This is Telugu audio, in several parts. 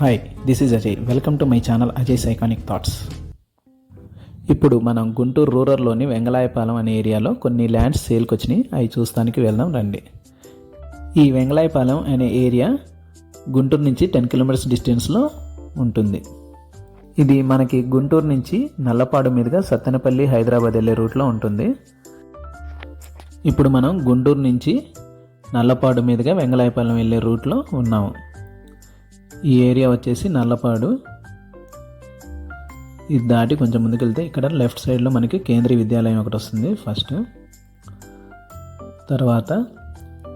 Hi this is Ajay welcome to my channel Ajay సైకానిక్ thoughts ఇప్పుడు మనం గుంటూరు రూరల్లోని వెంగళాయపాలెం అనే ఏరియాలో కొన్ని ల్యాండ్స్ సేల్కి వచ్చినాయి అవి చూస్తానికి వెళ్దాం రండి. ఈ వెంగళాయపాలెం అనే ఏరియా గుంటూరు నుంచి టెన్ కిలోమీటర్స్ డిస్టెన్స్లో ఉంటుంది. ఇది మనకి గుంటూరు నుంచి నల్లపాడు మీదుగా సత్తెనపల్లి హైదరాబాద్ వెళ్ళే రూట్లో ఉంటుంది. ఇప్పుడు మనం గుంటూరు నుంచి నల్లపాడు మీదుగా వెంగళాయపాలెం వెళ్ళే రూట్లో ఉన్నాము. ఈ ఏరియా వచ్చేసి నల్లపాడు. ఇది దాటి కొంచెం ముందుకెళ్తే ఇక్కడ లెఫ్ట్ సైడ్లో మనకి కేంద్రీయ విద్యాలయం ఒకటి వస్తుంది ఫస్ట్. తర్వాత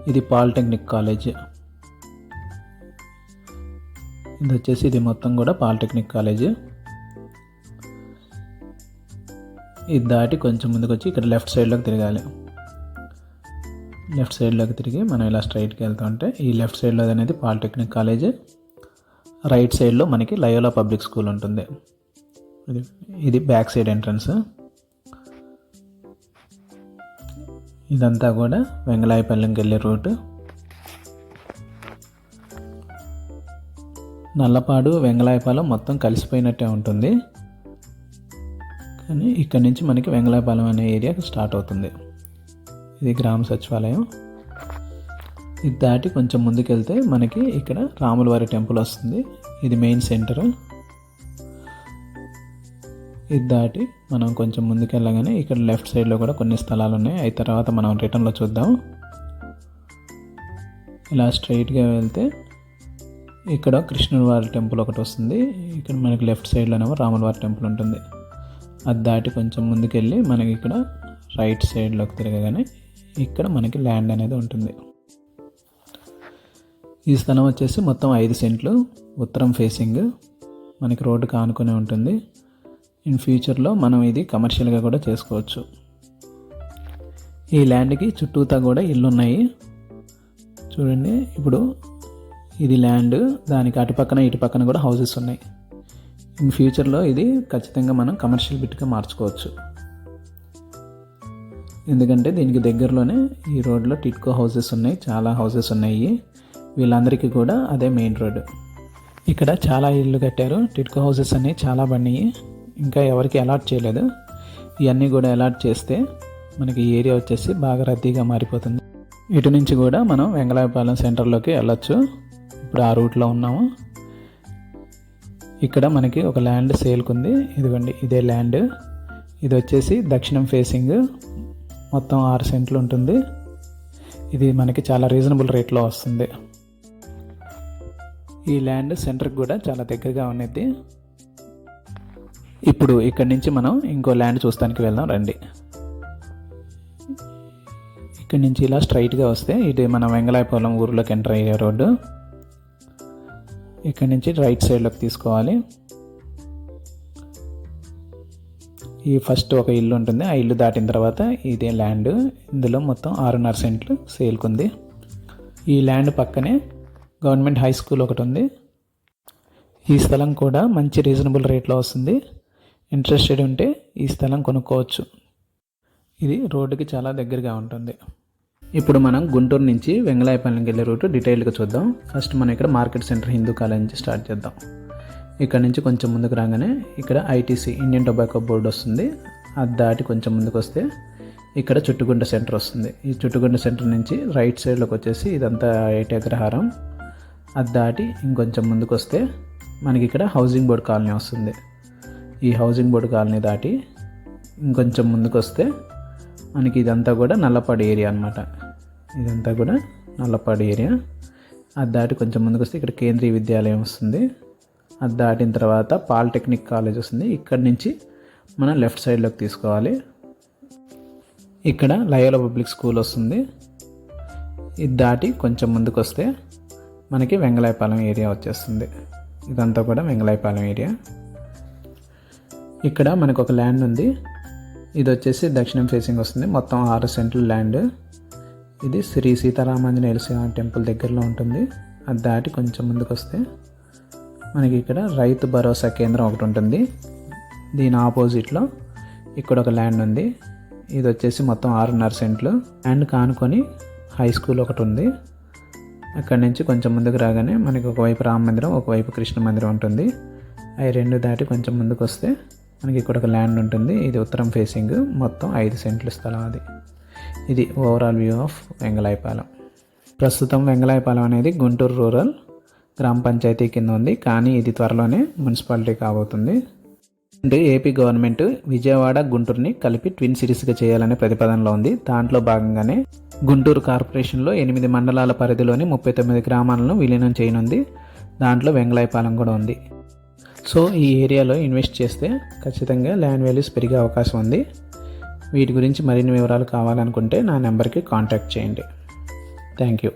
ఇది పాలిటెక్నిక్ కాలేజ్. ఇది వచ్చేసి ఇది మొత్తం కూడా పాలిటెక్నిక్ కాలేజ్. ఇది దాటి కొంచెం ముందుకు వచ్చి ఇక్కడ లెఫ్ట్ సైడ్లోకి తిరగాలి. లెఫ్ట్ సైడ్లోకి తిరిగి మనం ఇలా స్ట్రైట్కి వెళ్తూ ఉంటే ఈ లెఫ్ట్ సైడ్లో అనేది పాలిటెక్నిక్ కాలేజ్. రైట్ సైడ్లో మనకి లయోలా పబ్లిక్ స్కూల్ ఉంటుంది. ఇది ఇది బ్యాక్ సైడ్ ఎంట్రన్స్. ఇదంతా కూడా వెంగళాయపల్లెంకి వెళ్ళే రూట్. నల్లపాడు వెంగళాయపాలెం మొత్తం కలిసిపోయినట్టే ఉంటుంది. కానీ ఇక్కడ నుంచి మనకి వెంగళాయపాలెం అనే ఏరియా స్టార్ట్ అవుతుంది. ఇది గ్రామ సచివాలయం. ఇది దాటి కొంచెం ముందుకెళ్తే మనకి ఇక్కడ రాములవారి టెంపుల్ వస్తుంది. ఇది మెయిన్ సెంటర్ ఇది దాటి మనం కొంచెం ముందుకెళ్ళగానే ఇక్కడ లెఫ్ట్ సైడ్లో కూడా కొన్ని స్థలాలు ఉన్నాయి అవి తర్వాత మనం రిటర్న్లో చూద్దాం. ఇలా స్ట్రైట్గా వెళ్తే ఇక్కడ కృష్ణుడి వారి టెంపుల్ ఒకటి వస్తుంది. ఇక్కడ మనకి లెఫ్ట్ సైడ్లోనేమో రాములవారి టెంపుల్ ఉంటుంది. అది దాటి కొంచెం ముందుకెళ్ళి మనకి ఇక్కడ రైట్ సైడ్లోకి తిరగగానే ఇక్కడ మనకి ల్యాండ్ అనేది ఉంటుంది. ఈ స్థలం వచ్చేసి మొత్తం ఐదు సెంట్లు ఉత్తరం ఫేసింగ్ మనకి రోడ్డు ఆనుకునే ఉంటుంది. ఇన్ ఫ్యూచర్లో మనం ఇది కమర్షియల్గా కూడా చేసుకోవచ్చు. ఈ ల్యాండ్కి చుట్టూతా కూడా ఇల్లు ఉన్నాయి చూడండి ఇప్పుడు ఇది ల్యాండ్ దానికి అటుపక్కన ఇటు పక్కన కూడా హౌసెస్ ఉన్నాయి. ఇన్ ఫ్యూచర్లో ఇది ఖచ్చితంగా మనం కమర్షియల్ బిట్గా మార్చుకోవచ్చు. ఎందుకంటే దీనికి దగ్గరలోనే ఈ రోడ్లో టిట్కో హౌసెస్ ఉన్నాయి చాలా హౌసెస్ ఉన్నాయి. వీళ్ళందరికీ కూడా అదే మెయిన్ రోడ్ ఇక్కడ చాలా ఇల్లు కట్టారు. టిట్కో హౌసెస్ అన్నీ చాలా పడినాయి. ఇంకా ఎవరికి అలాట్ చేయలేదు. ఇవన్నీ కూడా అలాట్ చేస్తే మనకి ఏరియా వచ్చేసి బాగా రద్దీగా మారిపోతుంది. ఇటు నుంచి కూడా మనం వెంగళాయపాలెం సెంటర్లోకి వెళ్ళొచ్చు. ఇప్పుడు ఆ రూట్లో ఉన్నాము. ఇక్కడ మనకి ఒక ల్యాండ్ సేల్కుంది. ఇదిగోండి ఇదే ల్యాండ్. ఇది వచ్చేసి దక్షిణం ఫేసింగ్. మొత్తం ఆరు సెంట్లు ఉంటుంది. ఇది మనకి చాలా రీజనబుల్ రేట్లో వస్తుంది. ఈ ల్యాండ్ సెంటర్కి కూడా చాలా దగ్గరగా ఉన్నది. ఇప్పుడు ఇక్కడి నుంచి మనం ఇంకో ల్యాండ్ చూస్తానికి వెళ్దాం రండి. ఇక్కడి నుంచి ఇలా స్ట్రైట్గా వస్తే ఇది మన వెంగళాయపురం ఊరిలోకి ఎంటర్ అయ్యే రోడ్డు. ఇక్కడి నుంచి రైట్ సైడ్లోకి తీసుకోవాలి. ఈ ఫస్ట్ ఒక ఇల్లు ఉంటుంది ఆ ఇల్లు దాటిన తర్వాత ఇదే ల్యాండ్ ఇందులో మొత్తం ఆరున్నర సెంట్లు సేల్కుంది. ఈ ల్యాండ్ పక్కనే గవర్నమెంట్ హై స్కూల్ ఒకటి ఉంది. ఈ స్థలం కూడా మంచి రీజనబుల్ రేట్లో వస్తుంది. ఇంట్రెస్టెడ్ ఉంటే ఈ స్థలం కొనుక్కోవచ్చు. ఇది రోడ్డుకి చాలా దగ్గరగా ఉంటుంది. ఇప్పుడు మనం గుంటూరు నుంచి వెంగళాయపల్లికి వెళ్ళే రూట్ డీటెయిల్గా చూద్దాం. ఫస్ట్ మనం ఇక్కడ మార్కెట్ సెంటర్ హిందూ కాలేజ్ నుంచి స్టార్ట్ చేద్దాం. ఇక్కడ నుంచి కొంచెం ముందుకు రాగానే ఇక్కడ ఐటీసీ ఇండియన్ టొబాకో బోర్డు వస్తుంది. అది దాటి కొంచెం ముందుకు వస్తే ఇక్కడ చుట్టుగుండ సెంటర్ వస్తుంది. ఈ చుట్టుగుండ సెంటర్ నుంచి రైట్ సైడ్లోకి వచ్చేసి ఇదంతా ఐటీ అగ్రహారం అది దాటి ఇంకొంచెం ముందుకు వస్తే మనకి ఇక్కడ హౌసింగ్ బోర్డ్ కాలనీ వస్తుంది. ఈ హౌసింగ్ బోర్డు కాలనీ దాటి ఇంకొంచెం ముందుకు వస్తే మనకి ఇదంతా కూడా నల్లపాడు ఏరియా అనమాట ఇదంతా కూడా నల్లపాడు ఏరియా అది దాటి కొంచెం ముందుకు వస్తే ఇక్కడ కేంద్రీయ విద్యాలయం వస్తుంది. అది దాటిన తర్వాత పాలిటెక్నిక్ కాలేజ్ వస్తుంది. ఇక్కడ నుంచి మనం లెఫ్ట్ సైడ్లోకి తీసుకోవాలి. ఇక్కడ లయోలా పబ్లిక్ స్కూల్ వస్తుంది. ఇది దాటి కొంచెం ముందుకు వస్తే మనకి వెంగళాయపాలెం ఏరియా వచ్చేస్తుంది. ఇదంతా కూడా వెంగళాయపాలెం ఏరియా. ఇక్కడ మనకు ఒక ల్యాండ్ ఉంది. ఇది వచ్చేసి దక్షిణం ఫేసింగ్ వస్తుంది. మొత్తం ఆరు సెంట్ల ల్యాండ్. ఇది శ్రీ సీతారామాంజనేయ స్వామి టెంపుల్ దగ్గరలో ఉంటుంది. అది దాటి కొంచెం ముందుకు వస్తే మనకి ఇక్కడ రైతు భరోసా కేంద్రం ఒకటి ఉంటుంది. దీని ఆపోజిట్లో ఇక్కడ ఒక ల్యాండ్ ఉంది. ఇది వచ్చేసి మొత్తం ఆరున్నర సెంట్లు. ల్యాండ్ కానుకొని హై స్కూల్ ఒకటి ఉంది. అక్కడి నుంచి కొంచెం ముందుకు రాగానే మనకి ఒకవైపు రామ మందిరం ఒకవైపు కృష్ణ మందిరం ఉంటుంది. అవి రెండు దాటి కొంచెం ముందుకు వస్తే మనకి ఇక్కడ ఒక ల్యాండ్ ఉంటుంది. ఇది ఉత్తరం ఫేసింగ్ మొత్తం ఐదు సెంట్లు స్థలం అది. ఇది ఓవరాల్ వ్యూ ఆఫ్ వెంగళాయపాలెం. ప్రస్తుతం వెంగళాయపాలెం అనేది గుంటూరు రూరల్ గ్రామ పంచాయతీ కింద ఉంది. కానీ ఇది త్వరలోనే మున్సిపాలిటీ కాబోతుంది. అంటే ఏపీ గవర్నమెంట్ విజయవాడ గుంటూరుని కలిపి ట్విన్ సిటీస్గా చేయాలనే ప్రతిపాదనలో ఉంది. దాంట్లో భాగంగానే గుంటూరు కార్పొరేషన్లో ఎనిమిది మండలాల పరిధిలోని ముప్పై తొమ్మిది గ్రామాలను విలీనం చేయనుంది. దాంట్లో వెంగళాయపాలెం కూడా ఉంది. సో ఈ ఏరియాలో ఇన్వెస్ట్ చేస్తే ఖచ్చితంగా ల్యాండ్ వాల్యూస్ పెరిగే అవకాశం ఉంది. వీటి గురించి మరిన్ని వివరాలు కావాలనుకుంటే నా నెంబర్కి కాంటాక్ట్ చేయండి. Thank you.